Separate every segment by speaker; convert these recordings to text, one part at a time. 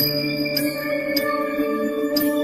Speaker 1: うん。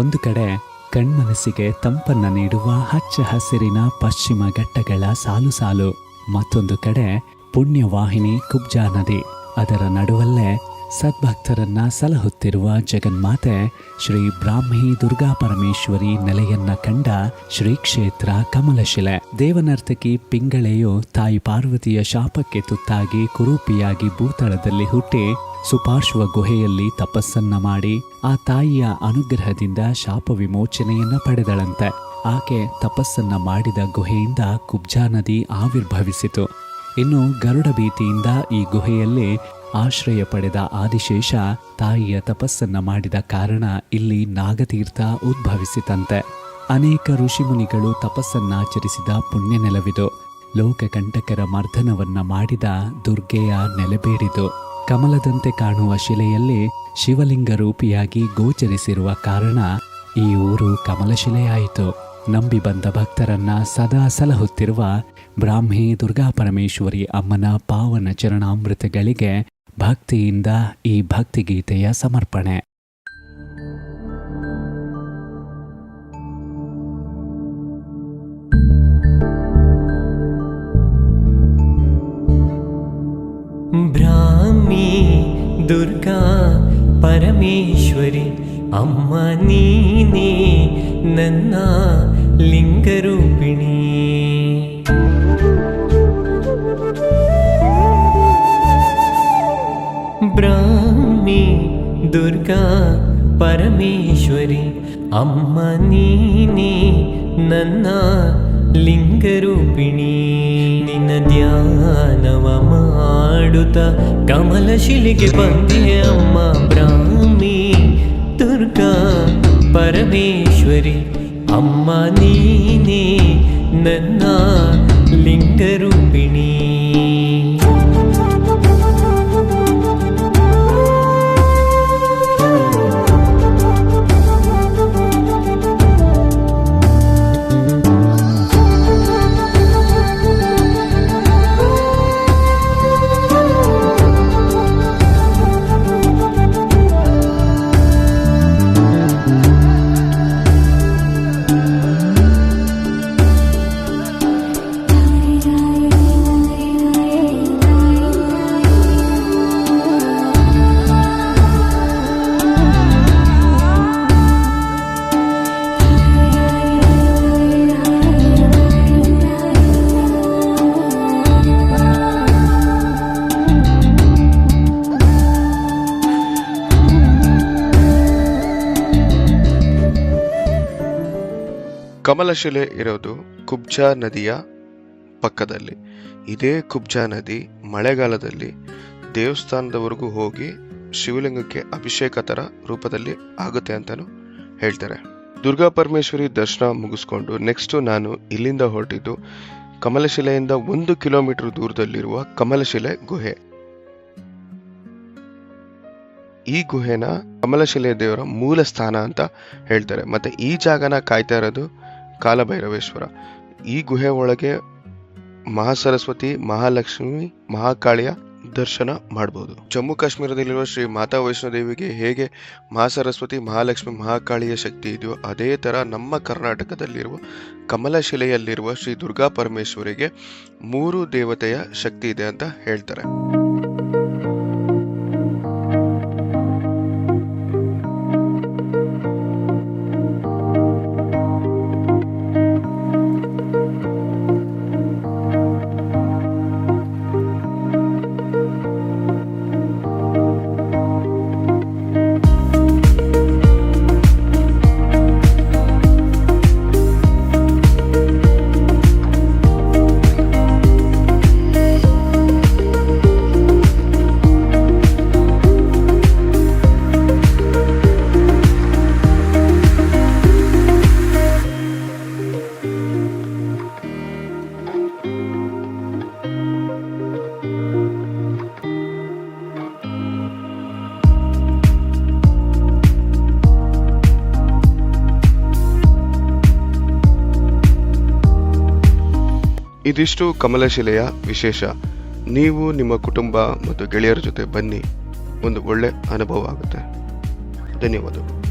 Speaker 1: ಒಂದು ಕಡೆ ಕಣ್ಮನಸ್ಸಿಗೆ ತಂಪನ್ನ ನೀಡುವ ಹಚ್ಚ ಹಸಿರಿನ ಪಶ್ಚಿಮ ಘಟ್ಟಗಳ ಸಾಲು ಸಾಲು, ಮತ್ತೊಂದು ಕಡೆ ಪುಣ್ಯವಾಹಿನಿ ಕುಬ್ಜಾ ನದಿ. ಅದರ ನಡುವಲ್ಲೇ ಸದ್ಭಕ್ತರನ್ನ ಸಲಹುತ್ತಿರುವ ಜಗನ್ಮಾತೆ ಶ್ರೀ ಬ್ರಾಹ್ಮಿ ದುರ್ಗಾ ಪರಮೇಶ್ವರಿ ನೆಲೆಯನ್ನ ಕಂಡ ಶ್ರೀ ಕ್ಷೇತ್ರ ಕಮಲಶಿಲೆ. ದೇವನರ್ತಕಿ ಪಿಂಗಳೆಯು ತಾಯಿ ಪಾರ್ವತಿಯ ಶಾಪಕ್ಕೆ ತುತ್ತಾಗಿ ಕುರೂಪಿಯಾಗಿ ಭೂತಳದಲ್ಲಿ ಹುಟ್ಟಿ ಸುಪಾರ್ಶ್ವ ಗುಹೆಯಲ್ಲಿ ತಪಸ್ಸನ್ನ ಮಾಡಿ ಆ ತಾಯಿಯ ಅನುಗ್ರಹದಿಂದ ಶಾಪ ವಿಮೋಚನೆಯನ್ನ ಪಡೆದಳಂತೆ. ಆಕೆ ತಪಸ್ಸನ್ನ ಮಾಡಿದ ಗುಹೆಯಿಂದ ಕುಬ್ಜಾ ನದಿ ಆವಿರ್ಭವಿಸಿತು. ಇನ್ನು ಗರುಡ ಭೀತಿಯಿಂದ ಈ ಗುಹೆಯಲ್ಲಿ ಆಶ್ರಯ ಪಡೆದ ಆದಿಶೇಷ ತಾಯಿಯ ತಪಸ್ಸನ್ನ ಮಾಡಿದ ಕಾರಣ ಇಲ್ಲಿ ನಾಗತೀರ್ಥ ಉದ್ಭವಿಸಿತಂತೆ. ಅನೇಕ ಋಷಿಮುನಿಗಳು ತಪಸ್ಸನ್ನಾಚರಿಸಿದ ಪುಣ್ಯ ನೆಲವಿದು ಲೋಕಕಂಟಕರ ಮರ್ದನವನ್ನ ಮಾಡಿದ ದುರ್ಗೆಯ ನೆಲೆಬೇಡಿದು ಕಮಲದಂತೆ ಕಾಣುವ ಶಿಲೆಯಲ್ಲಿ ಶಿವಲಿಂಗ ರೂಪಿಯಾಗಿ ಗೋಚರಿಸಿರುವ ಕಾರಣ ಈ ಊರು ಕಮಲಶಿಲೆಯಾಯಿತು ನಂಬಿ ಬಂದ ಭಕ್ತರನ್ನ ಸದಾ ಸಲಹುತ್ತಿರುವ ಬ್ರಾಹ್ಮಿ ದುರ್ಗಾ ಪರಮೇಶ್ವರಿ ಅಮ್ಮನ ಪಾವನ ಚರಣಾಮೃತಗಳಿಗೆ ಭಕ್ತಿಯಿಂದ ಈ ಭಕ್ತಿಗೀತೆಯ ಸಮರ್ಪಣೆ.
Speaker 2: ಪರಮೇಶ್ವರಿ ಅಮ್ಮ ನೀನೇ ನನ್ನ ಲಿಂಗರೂಪಿಣಿ ಬ್ರಾಹ್ಮಿ ದುರ್ಗಾ ಪರಮೇಶ್ವರಿ ಅಮ್ಮ ನೀನೇ ನನ್ನ ಲಿಂಗರೂಪಿಣಿ ನಿನ್ನ ಧ್ಯಾನವ ಮಾಡುತ್ತ ಕಮಲಶಿಲೆಗೆ ಬಂದೆ ಅಮ್ಮ ಬ್ರಾಹ್ಮಿ ದುರ್ಗಾ ಪರಮೇಶ್ವರಿ ಅಮ್ಮ ನೀನೇ ನನ್ನ ಲಿಂಗರೂಪಿಣಿ.
Speaker 3: ಕಮಲಶಿಲೆ ಇರೋದು ಕುಬ್ಜಾ ನದಿಯ ಪಕ್ಕದಲ್ಲಿ. ಇದೇ ಕುಬ್ಜಾ ನದಿ ಮಳೆಗಾಲದಲ್ಲಿ ದೇವಸ್ಥಾನದವರೆಗೂ ಹೋಗಿ ಶಿವಲಿಂಗಕ್ಕೆ ಅಭಿಷೇಕ ಥರ ರೂಪದಲ್ಲಿ ಆಗುತ್ತೆ ಅಂತಲೂ ಹೇಳ್ತಾರೆ. ದುರ್ಗಾ ಪರಮೇಶ್ವರಿ ದರ್ಶನ ಮುಗಿಸ್ಕೊಂಡು ನೆಕ್ಸ್ಟ್ ನಾನು ಇಲ್ಲಿಂದ ಹೊರಟಿದ್ದು ಕಮಲಶಿಲೆಯಿಂದ ಒಂದು ಕಿಲೋಮೀಟರ್ ದೂರದಲ್ಲಿರುವ ಕಮಲಶಿಲೆ ಗುಹೆ. ಈ ಗುಹೆನ ಕಮಲಶಿಲೆ ದೇವರ ಮೂಲ ಸ್ಥಾನ ಅಂತ ಹೇಳ್ತಾರೆ. ಮತ್ತೆ ಈ ಜಾಗನ ಕಾಯ್ತಾ ಇರೋದು ಕಾಲಭೈರವೇಶ್ವರ. ಈ ಗುಹೆ ಒಳಗೆ ಮಹಾಸರಸ್ವತಿ, ಮಹಾಲಕ್ಷ್ಮಿ, ಮಹಾಕಾಳಿಯ ದರ್ಶನ ಮಾಡಬಹುದು ಜಮ್ಮು ಕಾಶ್ಮೀರದಲ್ಲಿರುವ ಶ್ರೀ ಮಾತಾ ವೈಷ್ಣೋದೇವಿಗೆ ಹೇಗೆ ಮಹಾಸರಸ್ವತಿ, ಮಹಾಲಕ್ಷ್ಮಿ, ಮಹಾಕಾಳಿಯ ಶಕ್ತಿ ಇದೆಯೋ ಅದೇ ತರ ನಮ್ಮ ಕರ್ನಾಟಕದಲ್ಲಿರುವ ಕಮಲಶಿಲೆಯಲ್ಲಿರುವ ಶ್ರೀ ದುರ್ಗಾ ಪರಮೇಶ್ವರಿಗೆ ಮೂರು ದೇವತೆಯ ಶಕ್ತಿ ಇದೆ ಅಂತ ಹೇಳ್ತಾರೆ. ಇದಿಷ್ಟು ಕಮಲಶಿಲೆಯ ವಿಶೇಷ. ನೀವು ನಿಮ್ಮ ಕುಟುಂಬ ಮತ್ತು ಗೆಳೆಯರ ಜೊತೆ ಬನ್ನಿ. ಒಂದು ಒಳ್ಳೆ ಅನುಭವ ಆಗುತ್ತೆ. ಧನ್ಯವಾದಗಳು.